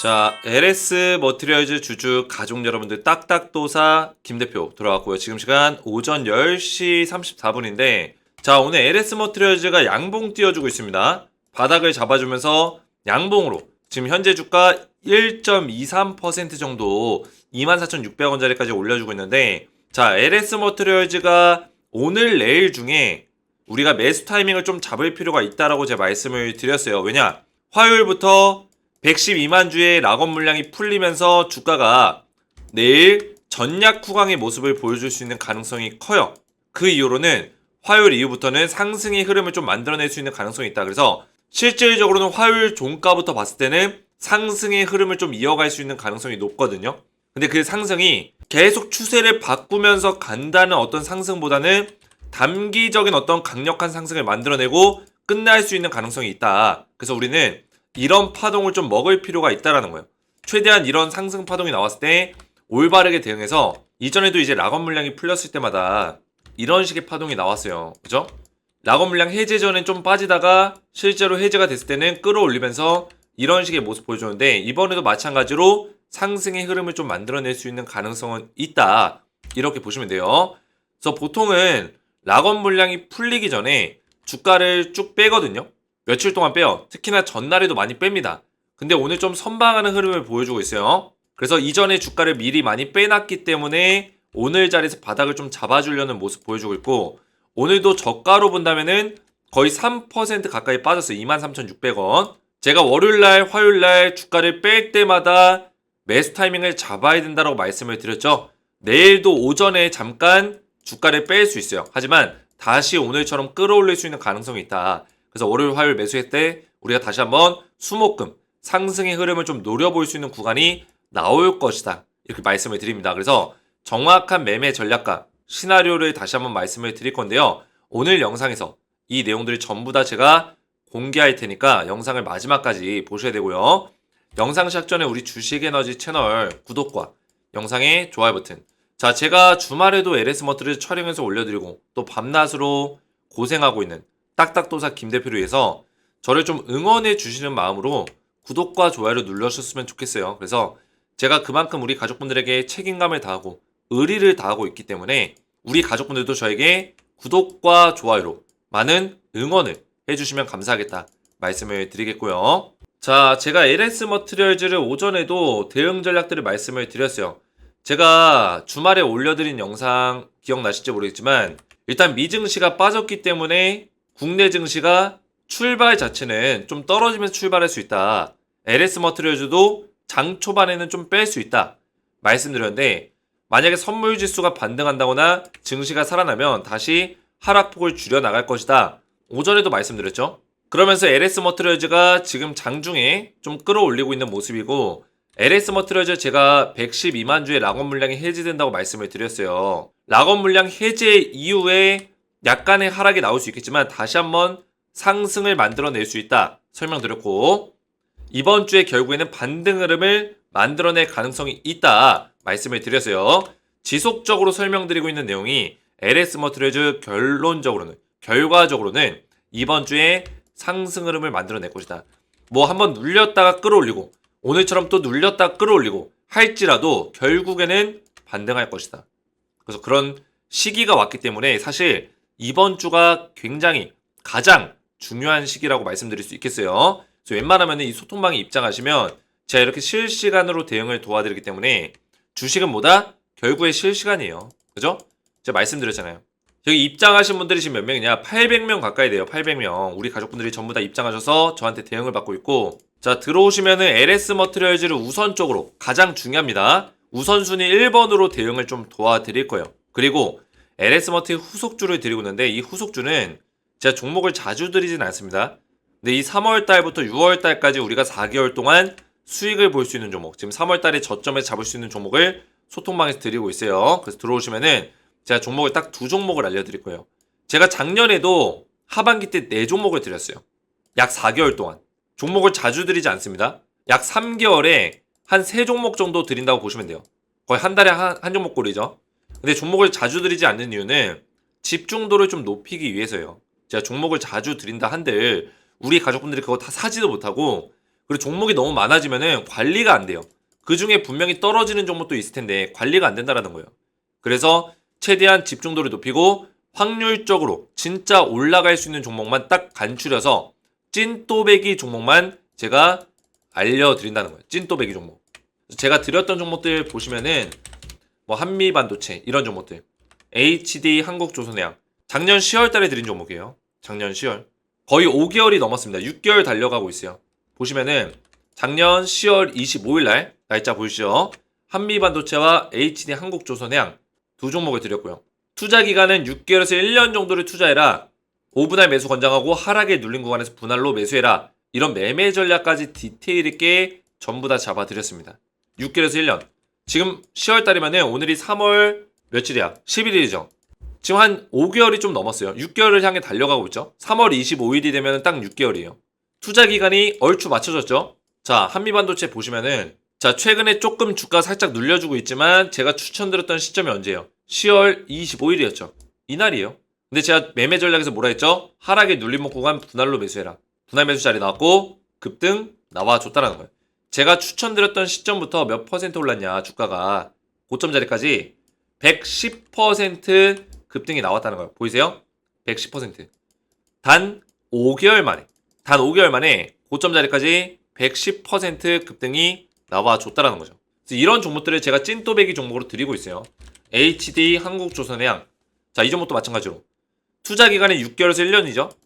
자, LS 머티리얼즈 주주 가족 여러분들 딱딱도사 김 대표 들어왔고요. 지금 시간 오전 10시 34분인데 자, 오늘 LS 머티리얼즈가 양봉 띄워주고 있습니다. 바닥을 잡아주면서 양봉으로 지금 현재 주가 1.23% 정도 24,600원짜리까지 올려주고 있는데 자, LS 머티리얼즈가 오늘 내일 중에 우리가 매수 타이밍을 좀 잡을 필요가 있다라고 제가 말씀을 드렸어요. 왜냐? 화요일부터 112만 주의 락업 물량이 풀리면서 주가가 내일 전약 후강의 모습을 보여줄 수 있는 가능성이 커요. 그 이후로는 화요일 이후부터는 상승의 흐름을 좀 만들어낼 수 있는 가능성이 있다. 그래서 실질적으로는 화요일 종가부터 봤을 때는 상승의 흐름을 좀 이어갈 수 있는 가능성이 높거든요. 근데 그 상승이 계속 추세를 바꾸면서 간다는 어떤 상승보다는 단기적인 어떤 강력한 상승을 만들어내고 끝날 수 있는 가능성이 있다. 그래서 우리는 이런 파동을 좀 먹을 필요가 있다라는 거예요. 최대한 이런 상승 파동이 나왔을 때 올바르게 대응해서 이전에도 이제 락업 물량이 풀렸을 때마다 이런 식의 파동이 나왔어요. 그죠? 락업 물량 해제 전엔 좀 빠지다가 실제로 해제가 됐을 때는 끌어올리면서 이런 식의 모습 보여주는데 이번에도 마찬가지로 상승의 흐름을 좀 만들어낼 수 있는 가능성은 있다. 이렇게 보시면 돼요. 그래서 보통은 락업 물량이 풀리기 전에 주가를 쭉 빼거든요. 며칠 동안 빼요. 특히나 전날에도 많이 뺍니다. 근데 오늘 좀 선방하는 흐름을 보여주고 있어요. 그래서 이전에 주가를 미리 많이 빼놨기 때문에 오늘 자리에서 바닥을 좀 잡아주려는 모습 보여주고 있고 오늘도 저가로 본다면은 거의 3% 가까이 빠졌어요. 23,600원. 제가 월요일날, 화요일날 주가를 뺄 때마다 매수 타이밍을 잡아야 된다고 말씀을 드렸죠. 내일도 오전에 잠깐 주가를 뺄 수 있어요. 하지만 다시 오늘처럼 끌어올릴 수 있는 가능성이 있다. 그래서 월요일, 화요일 매수할 때 우리가 다시 한번 수목금 상승의 흐름을 좀 노려볼 수 있는 구간이 나올 것이다. 이렇게 말씀을 드립니다. 그래서 정확한 매매 전략과 시나리오를 다시 한번 말씀을 드릴 건데요. 오늘 영상에서 이 내용들을 전부 다 제가 공개할 테니까 영상을 마지막까지 보셔야 되고요. 영상 시작 전에 우리 주식에너지 채널 구독과 영상의 좋아요 버튼. 자, 제가 주말에도 LS 머트를 촬영해서 올려드리고 또 밤낮으로 고생하고 있는 딱딱도사 김 대표를 위해서 저를 좀 응원해 주시는 마음으로 구독과 좋아요를 눌러주셨으면 좋겠어요. 그래서 제가 그만큼 우리 가족분들에게 책임감을 다하고 의리를 다하고 있기 때문에 우리 가족분들도 저에게 구독과 좋아요로 많은 응원을 해주시면 감사하겠다 말씀을 드리겠고요. 자, 제가 LS 머트리얼즈를 오전에도 대응 전략들을 말씀을 드렸어요. 제가 주말에 올려드린 영상 기억나실지 모르겠지만 일단 미증시가 빠졌기 때문에 국내 증시가 출발 자체는 좀 떨어지면서 출발할 수 있다. LS 머트리얼즈도 장 초반에는 좀 뺄 수 있다. 말씀드렸는데 만약에 선물 지수가 반등한다거나 증시가 살아나면 다시 하락폭을 줄여 나갈 것이다. 오전에도 말씀드렸죠. 그러면서 LS 머트리얼즈가 지금 장중에 좀 끌어올리고 있는 모습이고 LS 머트리얼즈 제가 112만 주의 락업 물량이 해제된다고 말씀을 드렸어요. 락업 물량 해제 이후에 약간의 하락이 나올 수 있겠지만 다시 한번 상승을 만들어낼 수 있다 설명드렸고 이번 주에 결국에는 반등 흐름을 만들어낼 가능성이 있다 말씀을 드렸어요. 지속적으로 설명드리고 있는 내용이 LS 머트리얼즈 결론적으로는 결과적으로는 이번 주에 상승 흐름을 만들어낼 것이다. 뭐 한번 눌렸다가 끌어올리고 오늘처럼 또 눌렸다가 끌어올리고 할지라도 결국에는 반등할 것이다. 그래서 그런 시기가 왔기 때문에 사실 이번 주가 굉장히 가장 중요한 시기라고 말씀드릴 수 있겠어요. 그래서 웬만하면 이 소통방에 입장하시면 제가 이렇게 실시간으로 대응을 도와드리기 때문에 주식은 뭐다? 결국에 실시간이에요. 그죠? 제가 말씀드렸잖아요. 여기 입장하신 분들이 지금 몇 명이냐? 800명 가까이 돼요. 800명. 우리 가족분들이 전부 다 입장하셔서 저한테 대응을 받고 있고 자 들어오시면은 LS 머트리얼즈를 우선적으로 가장 중요합니다. 우선순위 1번으로 대응을 좀 도와드릴 거예요. 그리고 LS 머트의 후속주를 드리고 있는데 이 후속주는 제가 종목을 자주 드리진 않습니다. 근데 이 3월 달부터 6월 달까지 우리가 4개월 동안 수익을 볼 수 있는 종목, 지금 3월 달에 저점에서 잡을 수 있는 종목을 소통방에서 드리고 있어요. 그래서 들어오시면은 제가 종목을 딱 두 종목을 알려드릴 거예요. 제가 작년에도 하반기 때 네 종목을 드렸어요. 약 4개월 동안. 종목을 자주 드리지 않습니다. 약 3개월에 한세 종목 정도 드린다고 보시면 돼요. 거의 한 달에 한, 한 종목 꼴이죠. 근데 종목을 자주 드리지 않는 이유는 집중도를 좀 높이기 위해서예요. 제가 종목을 자주 드린다 한들 우리 가족분들이 그거 다 사지도 못하고 그리고 종목이 너무 많아지면은 관리가 안 돼요. 그 중에 분명히 떨어지는 종목도 있을 텐데 관리가 안 된다라는 거예요. 그래서 최대한 집중도를 높이고 확률적으로 진짜 올라갈 수 있는 종목만 딱 간추려서 찐또배기 종목만 제가 알려드린다는 거예요. 찐또배기 종목. 제가 드렸던 종목들 보시면은 뭐 한미 반도체 이런 종목들, HD 한국조선해양 작년 10월 달에 드린 종목이에요. 작년 10월 거의 5개월이 넘었습니다. 6개월 달려가고 있어요. 보시면은 작년 10월 25일 날 날짜 보이시죠? 한미 반도체와 HD 한국조선해양 두 종목을 드렸고요. 투자 기간은 6개월에서 1년 정도를 투자해라. 5분할 매수 권장하고 하락에 눌린 구간에서 분할로 매수해라. 이런 매매 전략까지 디테일 있게 전부 다 잡아드렸습니다. 6개월에서 1년. 지금 10월 달이면은 오늘이 3월 며칠이야? 11일이죠. 지금 한 5개월이 좀 넘었어요. 6개월을 향해 달려가고 있죠. 3월 25일이 되면 딱 6개월이에요. 투자 기간이 얼추 맞춰졌죠. 자, 한미반도체 보시면은 자, 최근에 조금 주가 살짝 눌려주고 있지만 제가 추천드렸던 시점이 언제예요? 10월 25일이었죠. 이날이에요. 근데 제가 매매 전략에서 뭐라 했죠? 하락에 눌림목 구간 분할로 매수해라. 분할 매수 자리 나왔고 급등 나와줬다라는 거예요. 제가 추천드렸던 시점부터 몇 퍼센트 올랐냐 주가가 고점 자리까지 110% 급등이 나왔다는 거예요. 보이세요? 110%. 단 5개월 만에 단 5개월 만에 고점 자리까지 110% 급등이 나와줬다라는 거죠. 이런 종목들을 제가 찐또배기 종목으로 드리고 있어요. HD 한국조선해양. 자, 이 종목도 마찬가지로. 투자 기간이 6개월에서 1년이죠.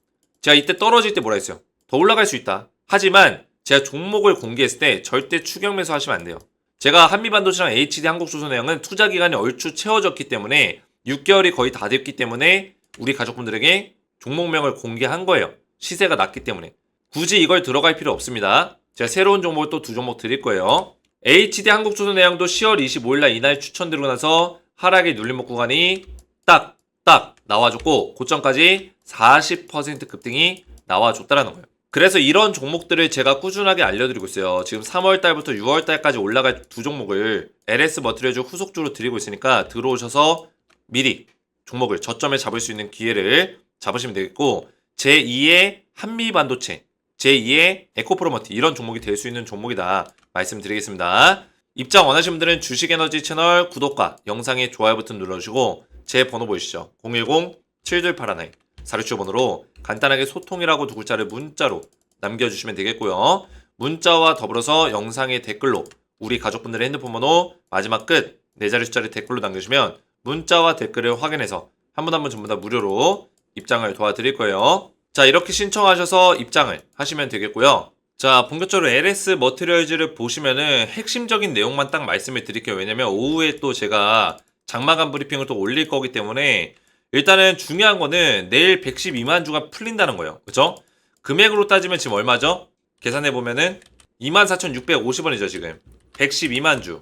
제가 이때 떨어질 때 뭐라 했어요? 더 올라갈 수 있다. 하지만 제가 종목을 공개했을 때 절대 추격 매수 하시면 안 돼요. 제가 한미반도체랑 HD 한국조선해양은 투자 기간이 얼추 채워졌기 때문에 6개월이 거의 다 됐기 때문에 우리 가족분들에게 종목명을 공개한 거예요. 시세가 낮기 때문에. 굳이 이걸 들어갈 필요 없습니다. 제가 새로운 종목을 또 두 종목 드릴 거예요. HD 한국조선해양도 10월 25일날 이날 추천드리고 나서 하락의 눌림목 구간이 딱, 딱 나와줬고 고점까지 40% 급등이 나와줬다라는 거예요. 그래서 이런 종목들을 제가 꾸준하게 알려드리고 있어요. 지금 3월 달부터 6월 달까지 올라갈 두 종목을 LS 머트리얼즈 후속주로 드리고 있으니까 들어오셔서 미리 종목을 저점에 잡을 수 있는 기회를 잡으시면 되겠고 제2의 한미반도체, 제2의 에코프로머티 이런 종목이 될 수 있는 종목이다 말씀드리겠습니다. 입장 원하시는 분들은 주식에너지 채널 구독과 영상에 좋아요 버튼 눌러주시고 제 번호 보이시죠? 010-7281 사르추 번호로 간단하게 소통이라고 두 글자를 문자로 남겨주시면 되겠고요. 문자와 더불어서 영상의 댓글로 우리 가족분들의 핸드폰 번호 마지막 끝 네 자리 숫자를 댓글로 남겨주시면 문자와 댓글을 확인해서 한 분 한 분 전부 다 무료로 입장을 도와드릴 거예요. 자 이렇게 신청하셔서 입장을 하시면 되겠고요. 자 본격적으로 LS 머티리얼즈를 보시면은 핵심적인 내용만 딱 말씀을 드릴게요. 왜냐면 오후에 또 제가 장마감 브리핑을 또 올릴 거기 때문에 일단은 중요한 거는 내일 112만 주가 풀린다는 거예요. 그죠? 금액으로 따지면 지금 얼마죠? 계산해 보면은 24,650원이죠, 지금. 112만 주.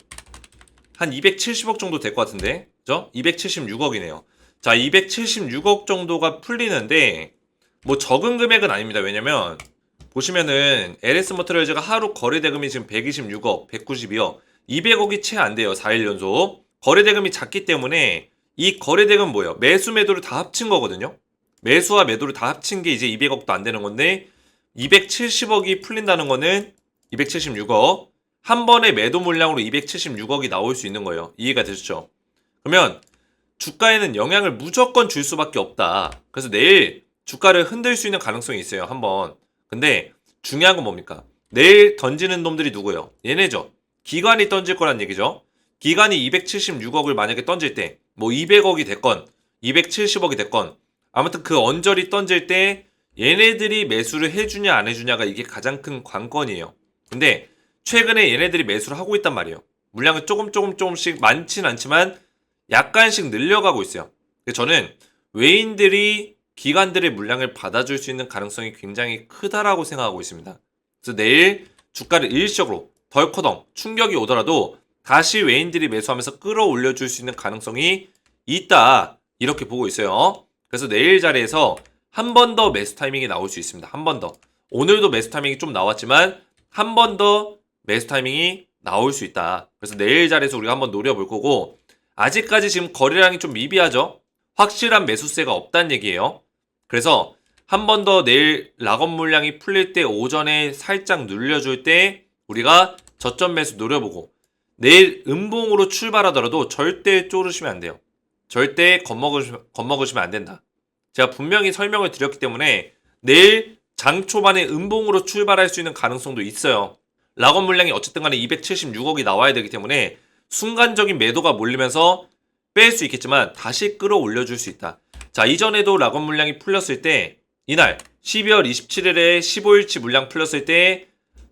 한 270억 정도 될 것 같은데. 그죠? 276억이네요. 자, 276억 정도가 풀리는데 뭐 적은 금액은 아닙니다. 왜냐면 보시면은 LS 모터리얼즈가 하루 거래 대금이 지금 126억, 192억, 200억이 채 안 돼요. 4일 연속. 거래 대금이 작기 때문에 이 거래 대금 뭐예요? 매수 매도를 다 합친 거거든요. 매수와 매도를 다 합친 게 이제 200억도 안 되는 건데 270억이 풀린다는 거는 276억 한 번에 매도 물량으로 276억이 나올 수 있는 거예요. 이해가 되셨죠? 그러면 주가에는 영향을 무조건 줄 수밖에 없다. 그래서 내일 주가를 흔들 수 있는 가능성이 있어요. 한번. 근데 중요한 건 뭡니까? 내일 던지는 놈들이 누구예요? 얘네죠. 기관이 던질 거란 얘기죠. 기관이 276억을 만약에 던질 때, 뭐 200억이 됐건, 270억이 됐건, 아무튼 그 언저리 던질 때 얘네들이 매수를 해주냐 안 해주냐가 이게 가장 큰 관건이에요. 근데 최근에 얘네들이 매수를 하고 있단 말이에요. 물량은 조금 조금 조금씩 많진 않지만 약간씩 늘려가고 있어요. 저는 외인들이 기관들의 물량을 받아줄 수 있는 가능성이 굉장히 크다라고 생각하고 있습니다. 그래서 내일 주가를 일시적으로 덜커덩 충격이 오더라도 다시 외인들이 매수하면서 끌어올려 줄 수 있는 가능성이 있다. 이렇게 보고 있어요. 그래서 내일 자리에서 한 번 더 매수 타이밍이 나올 수 있습니다. 한 번 더. 오늘도 매수 타이밍이 좀 나왔지만 한 번 더 매수 타이밍이 나올 수 있다. 그래서 내일 자리에서 우리가 한번 노려볼 거고 아직까지 지금 거래량이 좀 미비하죠. 확실한 매수세가 없다는 얘기예요. 그래서 한 번 더 내일 락업 물량이 풀릴 때 오전에 살짝 눌려줄 때 우리가 저점 매수 노려보고 내일 음봉으로 출발하더라도 절대 쪼르시면 안 돼요. 절대 겁먹으시면, 겁먹으시면 안 된다. 제가 분명히 설명을 드렸기 때문에 내일 장 초반에 음봉으로 출발할 수 있는 가능성도 있어요. 락업 물량이 어쨌든 간에 276억이 나와야 되기 때문에 순간적인 매도가 몰리면서 뺄 수 있겠지만 다시 끌어올려 줄 수 있다. 자, 이전에도 락업 물량이 풀렸을 때 이날 12월 27일에 15일치 물량 풀렸을 때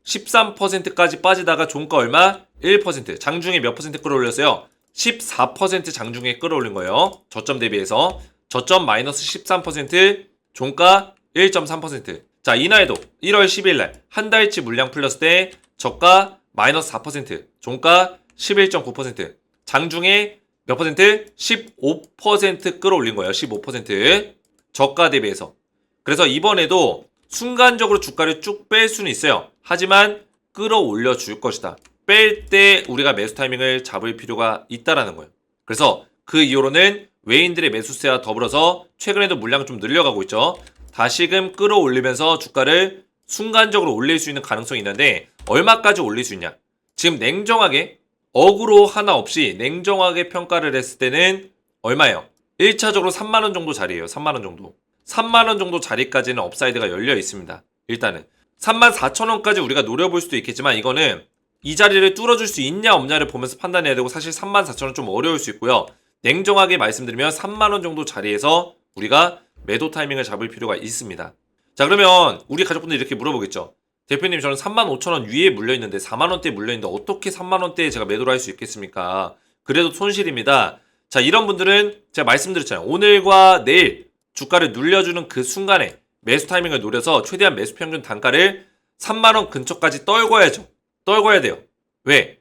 13%까지 빠지다가 종가 얼마? 1% 장중에 몇 퍼센트 끌어올렸어요? 14% 장중에 끌어올린 거예요. 저점 대비해서 저점 마이너스 13% 종가 1.3%. 자, 이날도 1월 10일 날 한 달치 물량 풀렸을 때 저가 마이너스 4%, 종가 11.9%. 장중에 몇 퍼센트? 15% 끌어올린 거예요. 15%. 저가 대비해서. 그래서 이번에도 순간적으로 주가를 쭉 뺄 수는 있어요. 하지만 끌어올려 줄 것이다. 뺄 때 우리가 매수 타이밍을 잡을 필요가 있다라는 거예요. 그래서 그 이후로는 외인들의 매수세와 더불어서 최근에도 물량을 좀 늘려가고 있죠. 다시금 끌어올리면서 주가를 순간적으로 올릴 수 있는 가능성이 있는데 얼마까지 올릴 수 있냐? 지금 냉정하게 어그로 하나 없이 냉정하게 평가를 했을 때는 얼마예요? 1차적으로 3만원 정도 자리예요. 3만원 정도. 3만원 정도 자리까지는 업사이드가 열려 있습니다. 일단은. 3만 4천원까지 우리가 노려볼 수도 있겠지만 이거는 이 자리를 뚫어줄 수 있냐 없냐를 보면서 판단해야 되고 사실 3만 4천원 좀 어려울 수 있고요. 냉정하게 말씀드리면 3만원 정도 자리에서 우리가 매도 타이밍을 잡을 필요가 있습니다. 자 그러면 우리 가족분들 이렇게 물어보겠죠. 대표님 저는 3만 5천 원 위에 물려 있는데 4만 원대 물려 있는데 어떻게 3만 원대에 제가 매도를 할 수 있겠습니까? 그래도 손실입니다. 자 이런 분들은 제가 말씀드렸잖아요. 오늘과 내일 주가를 눌려주는 그 순간에 매수 타이밍을 노려서 최대한 매수 평균 단가를 3만 원 근처까지 떨궈야죠. 떨궈야 돼요. 왜?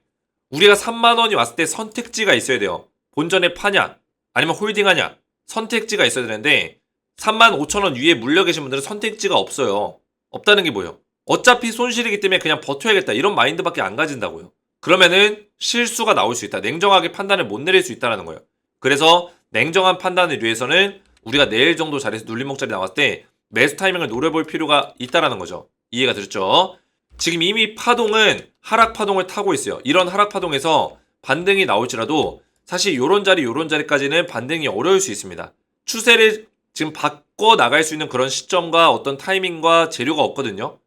우리가 3만 원이 왔을 때 선택지가 있어야 돼요. 본전에 파냐 아니면 홀딩하냐 선택지가 있어야 되는데 3만 5천 원 위에 물려 계신 분들은 선택지가 없어요. 없다는 게 뭐예요? 어차피 손실이기 때문에 그냥 버텨야겠다 이런 마인드밖에 안 가진다고요. 그러면은 실수가 나올 수 있다. 냉정하게 판단을 못 내릴 수 있다는 거예요. 그래서 냉정한 판단을 위해서는 우리가 내일 정도 자리에서 눌림목자리 나왔을 때 매수 타이밍을 노려볼 필요가 있다라는 거죠. 이해가 되셨죠? 지금 이미 파동은 하락 파동을 타고 있어요. 이런 하락 파동에서 반등이 나올지라도 사실 요런 자리 요런 자리까지는 반등이 어려울 수 있습니다. 추세를 지금 바꿔 나갈 수 있는 그런 시점과 어떤 타이밍과 재료가 없거든요.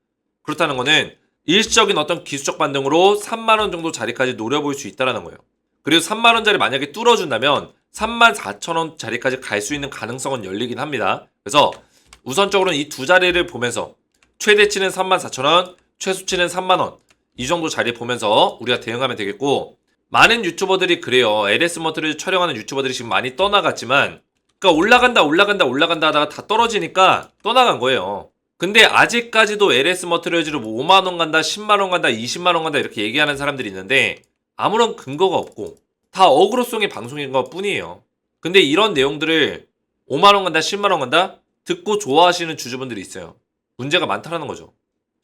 그렇다는 거는 일시적인 어떤 기술적 반등으로 3만 원 정도 자리까지 노려볼 수 있다라는 거예요. 그리고 3만 원짜리 만약에 뚫어준다면 3만 4천 원 자리까지 갈 수 있는 가능성은 열리긴 합니다. 그래서 우선적으로는 이 두 자리를 보면서 최대치는 3만 4천 원, 최소치는 3만 원. 이 정도 자리 보면서 우리가 대응하면 되겠고 많은 유튜버들이 그래요. LS 머트를 촬영하는 유튜버들이 지금 많이 떠나갔지만 그러니까 올라간다 올라간다 올라간다 하다가 다 떨어지니까 떠나간 거예요. 근데 아직까지도 LS 머트리얼즈로 뭐 5만 원 간다, 10만 원 간다, 20만 원 간다 이렇게 얘기하는 사람들이 있는데 아무런 근거가 없고 다 어그로송의 방송인 것 뿐이에요. 근데 이런 내용들을 5만 원 간다, 10만 원 간다 듣고 좋아하시는 주주분들이 있어요. 문제가 많다는 거죠.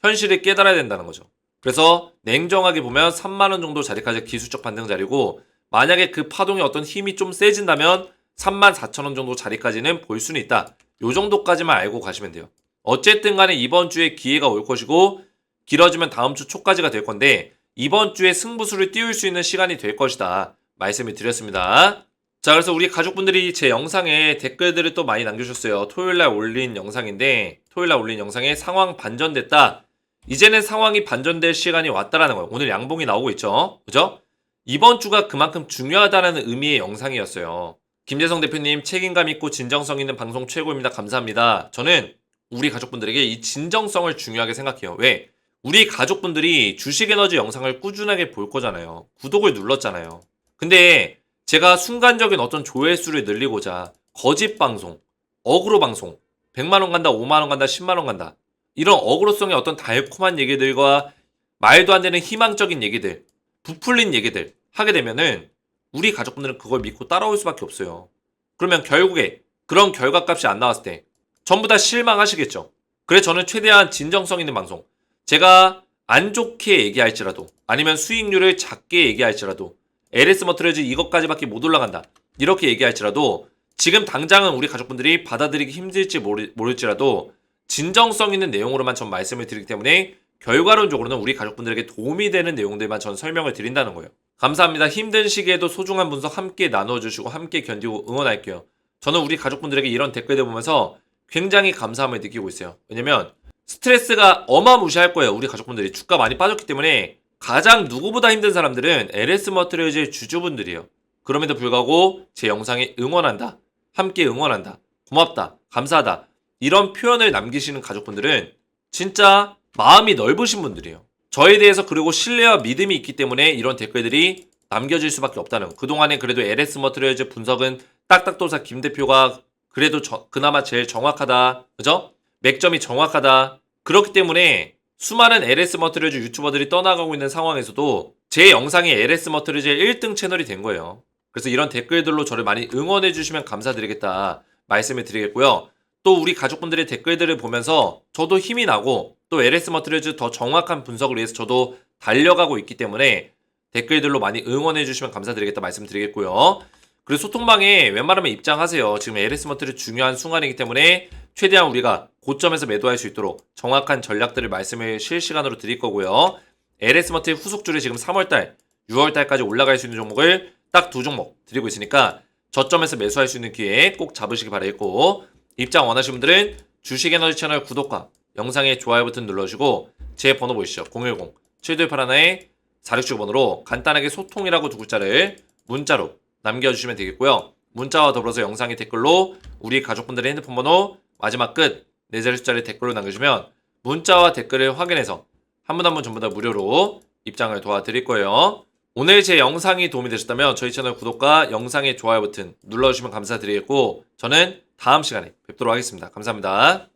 현실을 깨달아야 된다는 거죠. 그래서 냉정하게 보면 3만 원 정도 자리까지 기술적 반등 자리고 만약에 그 파동의 어떤 힘이 좀 세진다면 3만 4천 원 정도 자리까지는 볼 수는 있다. 요 정도까지만 알고 가시면 돼요. 어쨌든 간에 이번 주에 기회가 올 것이고 길어지면 다음 주 초까지가 될 건데 이번 주에 승부수를 띄울 수 있는 시간이 될 것이다. 말씀을 드렸습니다. 자, 그래서 우리 가족분들이 제 영상에 댓글들을 또 많이 남겨주셨어요. 토요일날 올린 영상인데 토요일날 올린 영상에 상황 반전됐다. 이제는 상황이 반전될 시간이 왔다라는 거예요. 오늘 양봉이 나오고 있죠. 그죠? 이번 주가 그만큼 중요하다는 의미의 영상이었어요. 김재성 대표님 책임감 있고 진정성 있는 방송 최고입니다. 감사합니다. 저는 우리 가족분들에게 이 진정성을 중요하게 생각해요. 왜? 우리 가족분들이 주식 에너지 영상을 꾸준하게 볼 거잖아요. 구독을 눌렀잖아요. 근데 제가 순간적인 어떤 조회수를 늘리고자 거짓 방송, 어그로 방송, 100만 원 간다, 5만 원 간다, 10만 원 간다. 이런 어그로성의 어떤 달콤한 얘기들과 말도 안 되는 희망적인 얘기들, 부풀린 얘기들 하게 되면은 우리 가족분들은 그걸 믿고 따라올 수밖에 없어요. 그러면 결국에 그런 결과값이 안 나왔을 때 전부 다 실망하시겠죠. 그래서 저는 최대한 진정성 있는 방송. 제가 안 좋게 얘기할지라도 아니면 수익률을 작게 얘기할지라도 LS 머트리얼즈 이것까지밖에 못 올라간다. 이렇게 얘기할지라도 지금 당장은 우리 가족분들이 받아들이기 힘들지 모를, 모를지라도 진정성 있는 내용으로만 전 말씀을 드리기 때문에 결과론적으로는 우리 가족분들에게 도움이 되는 내용들만 전 설명을 드린다는 거예요. 감사합니다. 힘든 시기에도 소중한 분석 함께 나눠주시고 함께 견디고 응원할게요. 저는 우리 가족분들에게 이런 댓글들 보면서 굉장히 감사함을 느끼고 있어요. 왜냐면 스트레스가 어마무시할 거예요. 우리 가족분들이 주가 많이 빠졌기 때문에 가장 누구보다 힘든 사람들은 LS 머트리얼즈의 주주분들이에요. 그럼에도 불구하고 제 영상에 응원한다. 함께 응원한다. 고맙다. 감사하다. 이런 표현을 남기시는 가족분들은 진짜 마음이 넓으신 분들이에요. 저에 대해서 그리고 신뢰와 믿음이 있기 때문에 이런 댓글들이 남겨질 수밖에 없다는 거. 그동안에 그래도 LS 머트리얼즈 분석은 딱딱도사 김 대표가 그래도 저- 그나마 제일 정확하다. 그죠? 맥점이 정확하다. 그렇기 때문에 수많은 LS 머트리얼즈 유튜버들이 떠나가고 있는 상황에서도 제 영상이 LS 머트리얼즈의 1등 채널이 된 거예요. 그래서 이런 댓글들로 저를 많이 응원해 주시면 감사드리겠다 말씀을 드리겠고요. 또 우리 가족분들의 댓글들을 보면서 저도 힘이 나고 또 LS 머트리얼즈 더 정확한 분석을 위해서 저도 달려가고 있기 때문에 댓글들로 많이 응원해 주시면 감사드리겠다 말씀드리겠고요. 그리고 소통방에 웬만하면 입장하세요. 지금 LS 머트리 중요한 순간이기 때문에 최대한 우리가 고점에서 매도할 수 있도록 정확한 전략들을 말씀을 실시간으로 드릴 거고요. LS 머트리 후속줄이 지금 3월달, 6월달까지 올라갈 수 있는 종목을 딱 두 종목 드리고 있으니까 저점에서 매수할 수 있는 기회 꼭 잡으시기 바라겠고 입장 원하시는 분들은 주식에너지 채널 구독과 영상에 좋아요 버튼 눌러주시고 제 번호 보이시죠? 010 7281에 4675번으로 간단하게 소통이라고 두 글자를 문자로 남겨주시면 되겠고요. 문자와 더불어서 영상의 댓글로 우리 가족분들의 핸드폰 번호 마지막 끝 네 자리 숫자를 댓글로 남겨주면 문자와 댓글을 확인해서 한 분 한 분 전부 다 무료로 입장을 도와드릴 거예요. 오늘 제 영상이 도움이 되셨다면 저희 채널 구독과 영상의 좋아요 버튼 눌러주시면 감사드리겠고 저는 다음 시간에 뵙도록 하겠습니다. 감사합니다.